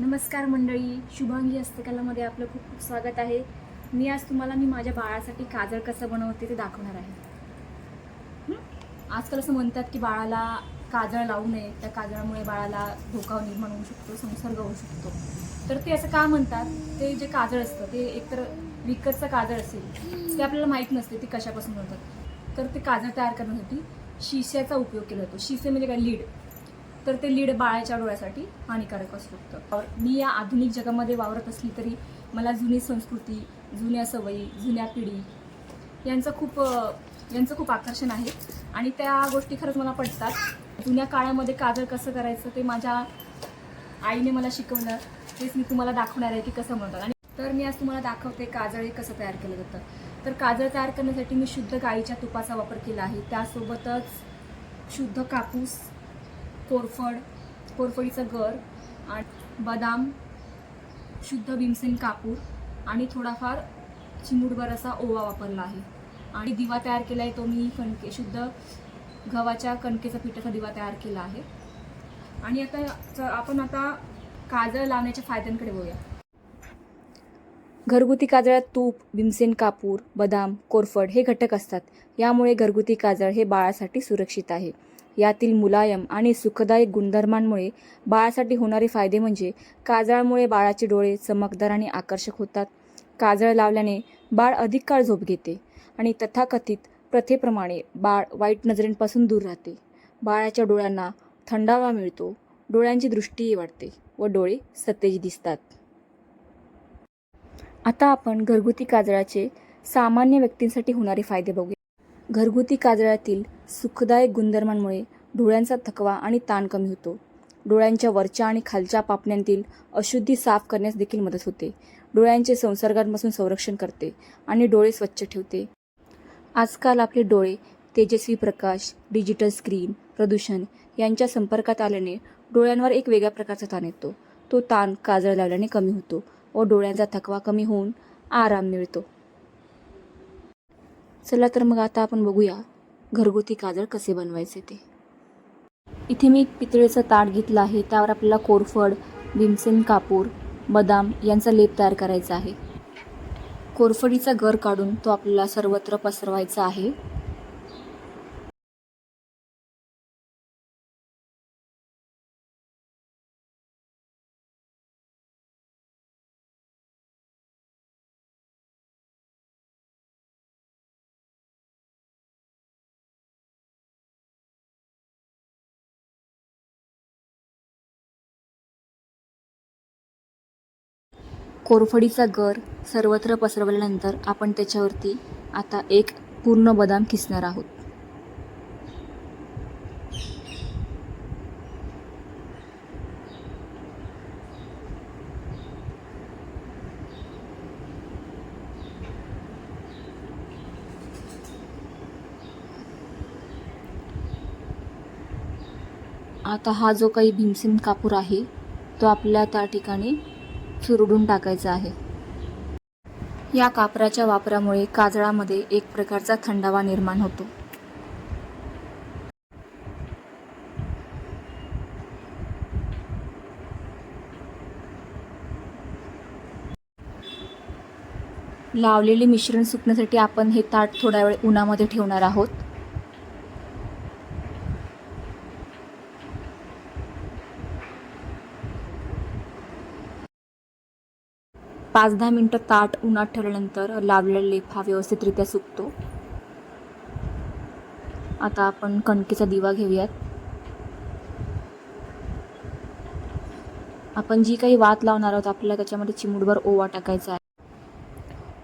नमस्कार मंडळी शुभांगी हस्तकलामध्ये आपलं खूप खूप स्वागत आहे. मी आज तुम्हाला मी माझ्या बाळासाठी काजळ कसं बनवते ते दाखवणार आहे. आजकाल असं म्हणतात की बाळाला काजळ लावू नये त्या काजळामुळे बाळाला धोका निर्माण होऊ शकतो संसर्ग होऊ शकतो. तर ते असं का म्हणतात? ते जे काजळ असतं ते एकतर विकतचं काजळ असेल ते आपल्याला माहीत नसते ते कशापासून बनवतात तर ते काजळ तयार करण्यासाठी शिश्याचा उपयोग केला जातो. शिसे म्हणजे काय? लीड. तर ते लीड बाळाच्या डोळ्यासाठी हानिकारक असू शकतं. मी या आधुनिक जगामध्ये वावरत असली तरी मला जुनी संस्कृती जुन्या सवयी जुन्या पिढी यांचं खूप यांचं खूप आकर्षण आहे. आणि त्या गोष्टी खरंच मला पडतात जुन्या काळामध्ये काजळ कसं करायचं ते माझ्या आईने मला शिकवलं. तेच मी तुम्हाला दाखवणार आहे की कसं म्हणतात. आणि तर मी आज तुम्हाला दाखवते काजळ हे कसं तयार केलं जातं. तर काजळ तयार करण्यासाठी मी शुद्ध गाईच्या तुपाचा वापर केला आहे. त्यासोबतच शुद्ध कापूस कोरफड कोरफडीचं गर आणि बदाम शुद्ध भीमसेन कापूर आणि थोडाफार चिमूटभर असा ओवा वापरला आहे. आणि दिवा तयार केला आहे तो मी कणके शुद्ध गव्हाच्या कणकेचा पिठाचा दिवा तयार केला आहे. आणि आता आपण आता काजळ लावण्याच्या फायद्यांकडे बघूया. घरगुती काजळात तूप भीमसेन कापूर बदाम कोरफड हे घटक असतात. यामुळे घरगुती काजळ हे बाळासाठी सुरक्षित आहे. यातील मुलायम आणि सुखदायक गुणधर्मांमुळे बाळासाठी होणारे फायदे म्हणजे काजळामुळे बाळाचे डोळे चमकदार आणि आकर्षक होतात. काजळ लावल्याने बाळ अधिक काळ झोप घेते आणि तथाकथित प्रथेप्रमाणे बाळ वाईट नजरेंपासून दूर राहते. बाळाच्या डोळ्यांना थंडावा मिळतो डोळ्यांची दृष्टीही वाढते व डोळे सतेज दिसतात. आता आपण घरगुती काजळाचे सामान्य व्यक्तींसाठी होणारे फायदे बघूया. घरगुती काजळातील सुखदायक गुणधर्मांमुळे डोळ्यांचा थकवा आणि ताण कमी होतो. डोळ्यांच्या वरच्या आणि खालच्या पापण्यांतील अशुद्धी साफ करण्यास देखील मदत होते. डोळ्यांचे संसर्गांपासून संरक्षण करते आणि डोळे स्वच्छ ठेवते. आजकाल आपले डोळे तेजस्वी प्रकाश डिजिटल स्क्रीन प्रदूषण यांच्या संपर्कात आल्याने डोळ्यांवर एक वेगळ्या प्रकारचा ताण येतो. तो ताण काजळ लावल्याने कमी होतो व डोळ्यांचा थकवा कमी होऊन आराम मिळतो. चला तर मग आता आपण बघूया घरगुती काजळ कसे बनवायचे ते. इथे मी एक पितळेचं ताट घेतलं आहे. त्यावर आपल्याला कोरफड भीमसेन कापूर बदाम यांचा लेप तयार करायचा आहे. कोरफडीचा गर काढून तो आपल्याला सर्वत्र पसरवायचा आहे. कोरफडीचा गर सर्वत्र पसरवल्यानंतर आपण त्याच्यावरती आता एक पूर्ण बदाम किसणार आहोत. आता हा जो काही भीमसेन कापूर आहे तो आपल्या त्या ठिकाणी चुरडून टाकायचं आहे. या कापराच्या वापरामुळे काजळामध्ये एक प्रकारचा थंडावा निर्माण होतो. लावलेले मिश्रण सुकण्यासाठी आपण हे ताट थोडा वेळ उन्हामध्ये ठेवणार आहोत. पाच दहा मिनटं ताट उन्हात ठेवल्यानंतर लावलेला लेप हा व्यवस्थितरित्या सुकतो. आता आपण कणकेचा दिवा घेऊयात. आपण जी काही वात लावणार आहोत आपल्याला त्याच्यामध्ये चिमूटभर ओवा टाकायचा आहे.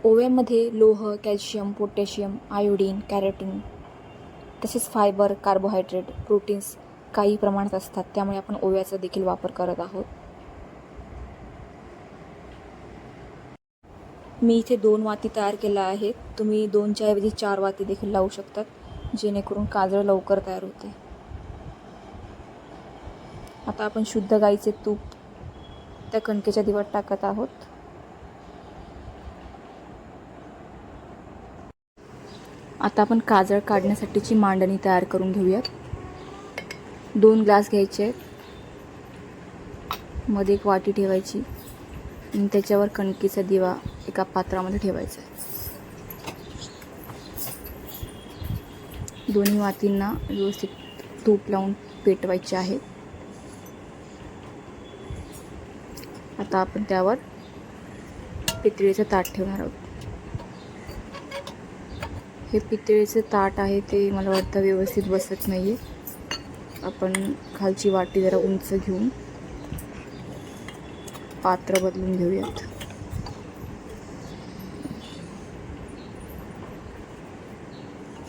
ओव्यामध्ये लोह कॅल्शियम पोटॅशियम आयोडीन कॅरेटिन तसेच फायबर कार्बोहायड्रेट प्रोटीन्स काही प्रमाणात असतात. त्यामुळे आपण ओव्याचा देखील वापर करत आहोत. मी इथे दोन वाती तयार केल्या आहेत. तुम्ही दोनच्या ऐवजी चार वाती देखील लावू शकतात जेणेकरून काजळ लवकर तयार होते. आता आपण शुद्ध गाईचे तूप त्या कणकेच्या दिवट टाकत आहोत. आता आपण काजळ काढण्यासाठीची मांडणी तयार करून घेऊयात. दोन ग्लास घ्यायचे आहेत. मध्ये एक वाटी ठेवायची. आणि त्याच्यावर कणकीचा दिवा एका पात्रामध्ये ठेवायचं आहे. दोन्ही वातींना व्यवस्थित तूप लावून पेटवायचे आहे. आता आपण त्यावर पितळीचं ताट ठेवणार आहोत. हे पितळीचे ताट आहे ते मला वाटतं व्यवस्थित बसत नाही आहे आपण खालची वाटी जरा उंच घेऊन पात्र बदलून घेऊयात.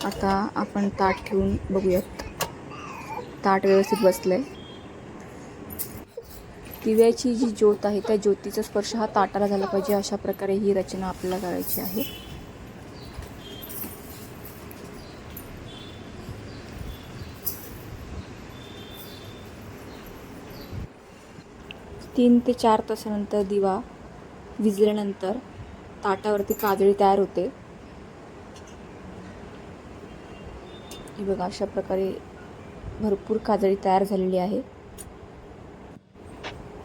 आता आपण ताट ठेवून बघूयात. ताट व्यवस्थित बसलंय. दिव्याची जी ज्योत आहे त्या ज्योतीचा स्पर्श हा ताटाला झाला पाहिजे अशा प्रकारे ही रचना आपल्याला करायची आहे. तीन ते चार तासानंतर दिवा विजल्यानंतर ताटावरती काजळी तयार होते. ही बघा अशा प्रकारे भरपूर काजळी तयार झालेली आहे.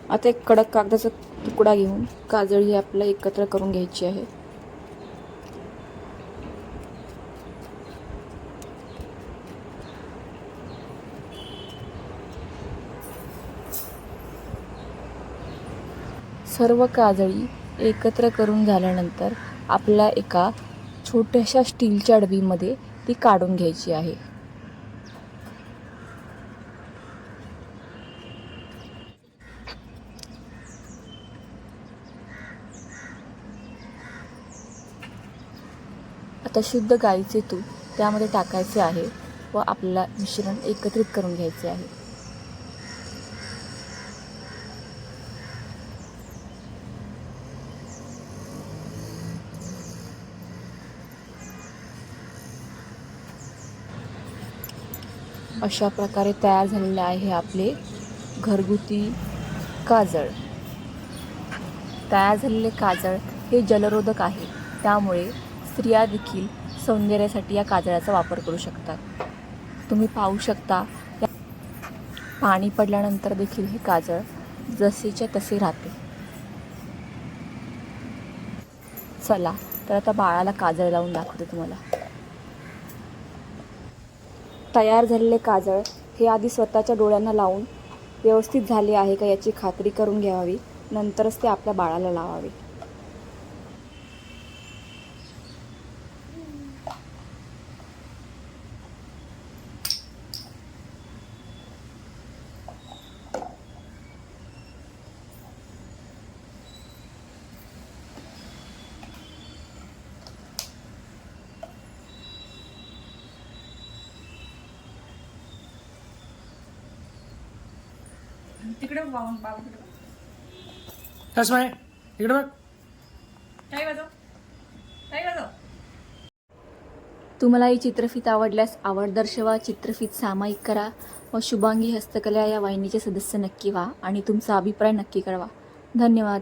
आता एक कडक कागदाचा तुकडा घेऊन काजळी ही आपल्याला एकत्र करून घ्यायची आहे. सर्व काजळी एकत्र करून झाल्यानंतर आपल्याला एका छोट्याशा स्टीलच्या डबीमध्ये ती काढून घ्यायची आहे. आता शुद्ध गाईचे तूप त्यामध्ये टाकायचे आहे व आपल्याला मिश्रण एकत्रित करून घ्यायचे आहे. अशा प्रकारे तयार झालेले आहे आपले घरगुती काजळ. तयार झालेले काजळ हे जलरोधक आहे. त्यामुळे स्त्रिया देखील सौंदर्यासाठी या काजळाचा वापर करू शकतात. तुम्ही पाहू शकता पाणी पडल्यानंतर देखील हे काजळ जसेच्या तसे राहते. चला तर आता बाळाला काजळ लावून दाखवते तुम्हाला. तयार झालेले काजळ हे आधी स्वतःच्या डोळ्यांना लावून व्यवस्थित झाले आहे का याची खात्री करून घ्यावी. नंतरच ते आपल्या बाळाला लावावे. तिकडे बाबा बाबाकडे बघ. तसमय इकडे बघ. वाजव. वाजव. तुम्हाला ही चित्रफित आवडल्यास आवड दर्शवा चित्रफित सामायिक करा व शुभांगी हस्तकला या वाहिनीचे सदस्य नक्की व्हा आणि तुमचा अभिप्राय नक्की कळवा. धन्यवाद.